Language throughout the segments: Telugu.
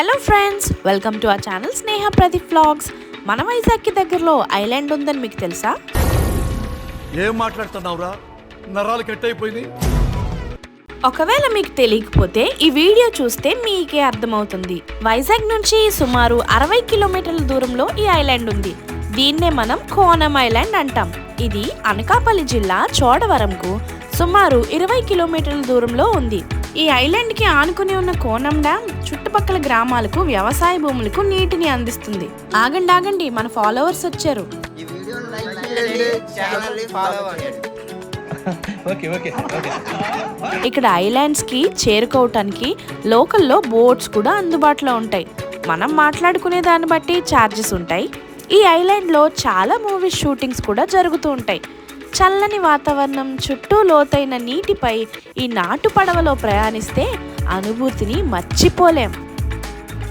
Hello friends welcome to our channel Sneha Pradeep vlogs మన వైజాగ్కి దగ్గరలో ఐలాండ్ ఉందని మీకు తెలుసా? ఏం మాట్లాడుతున్నావురా? నరాలు కట్ అయిపోయింది ఒకవేళ మీకు తెలియకపోతే ఈ వీడియో చూస్తే మీకే అర్థమవుతుంది. వైజాగ్ నుంచి సుమారు అరవై కిలోమీటర్ల దూరంలో ఈ ఐలాండ్ ఉంది. దీన్నే మనం కోనం ఐలాండ్ అంటాం. ఇది అనకాపల్లి జిల్లా చోడవరంకు సుమారు ఇరవై కిలోమీటర్ల దూరంలో ఉంది. ఈ ఐలాండ్కి ఆనుకుని ఉన్న కోనం డ్యామ్ చుట్టుపక్కల గ్రామాలకు వ్యవసాయ భూములకు నీటిని అందిస్తుంది. ఆగండి ఆగండి మన ఫాలోవర్స్ వచ్చారు. ఈ వీడియోని లైక్ చేయండి ఛానల్ని ఫాలో అవ్వండి. Okay okay okay. ఇక్కడ ఐలాండ్స్కి చేరుకోవటానికి లోకల్లో బోట్స్ కూడా అందుబాటులో ఉంటాయి. మనం మాట్లాడుకునే దాన్ని బట్టి ఛార్జెస్ ఉంటాయి. ఈ ఐలాండ్లో చాలా మూవీ షూటింగ్స్ కూడా జరుగుతూ ఉంటాయి. చల్లని వాతావరణం చుట్టూ లోతైన నీటిపై ఈ నాటు పడవలో ప్రయాణిస్తే అనుభూతిని మర్చిపోలేం.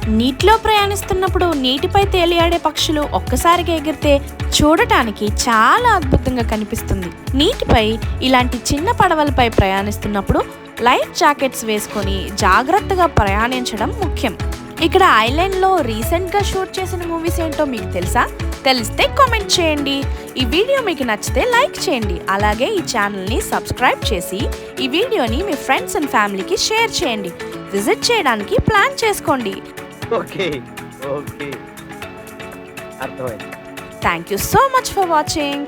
నీటిలో ప్రయాణిస్తున్నప్పుడు నీటిపై తేలియాడే పక్షులు ఒక్కసారిగా ఎగిరితే చూడటానికి చాలా అద్భుతంగా కనిపిస్తుంది. నీటిపై ఇలాంటి చిన్న పడవలపై ప్రయాణిస్తున్నప్పుడు లైఫ్ జాకెట్స్ వేసుకొని జాగ్రత్తగా ప్రయాణించడం ముఖ్యం. ఇక్కడ ఐలాండ్లో రీసెంట్గా షూట్ చేసిన మూవీస్ ఏంటో మీకు తెలుసా? తెలిస్తే కామెంట్ చేయండి. ఈ వీడియో మీకు నచ్చితే లైక్ చేయండి. అలాగే ఈ ఛానల్ని సబ్స్క్రైబ్ చేసి ఈ వీడియోని మీ ఫ్రెండ్స్ అండ్ ఫ్యామిలీకి షేర్ చేయండి. విజిట్ చేయడానికి ప్లాన్ చేసుకోండి. ఓకే. ఓకే. అర్థమైంది. Thank you so much for watching.